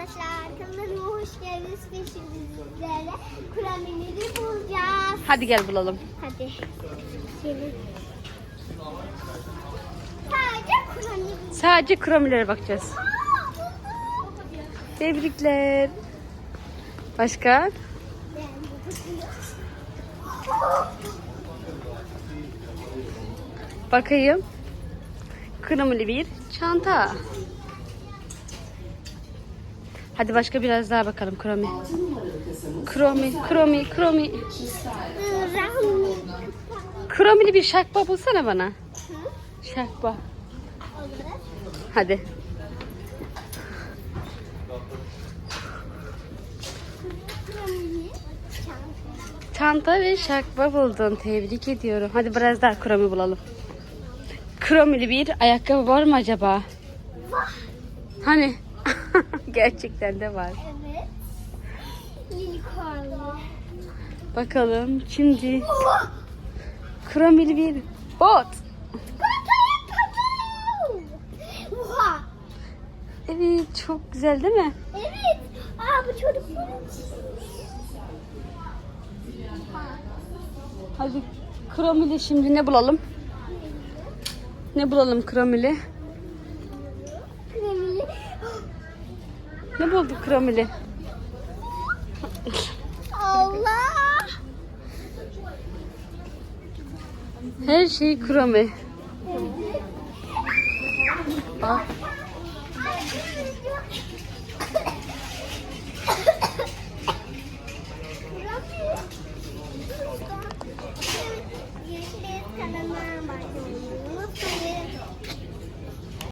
arkadaşlar. Kanalıma hoş geldiniz. Ve şimdi bulacağız. Hadi gel bulalım. Hadi. Gelin. Sadece kurameli. Sadece kromilere bakacağız. Aa. Tebrikler. Başka? Bakayım. Kromili bir çanta. Hadi başka biraz daha bakalım kromi. Kromi, kromi, kromi. Kromili bir şakba bulsana bana. Şakba. Hadi. Çanta. Ve şakba buldun. Tebrik ediyorum. Hadi biraz daha kromi bulalım. Kromili bir ayakkabı var mı acaba? Vah. Hani? Gerçekten de var. Evet. Unicornlu. Bakalım şimdi Oha. kromili bir bot. Oha. Evet çok güzel değil mi? Evet. Aa bu çocukların Hadi kromili şimdi ne bulalım? Ne bulalım kromili? Ne bulduk kromili? Allah. Her şey kromi. Bak.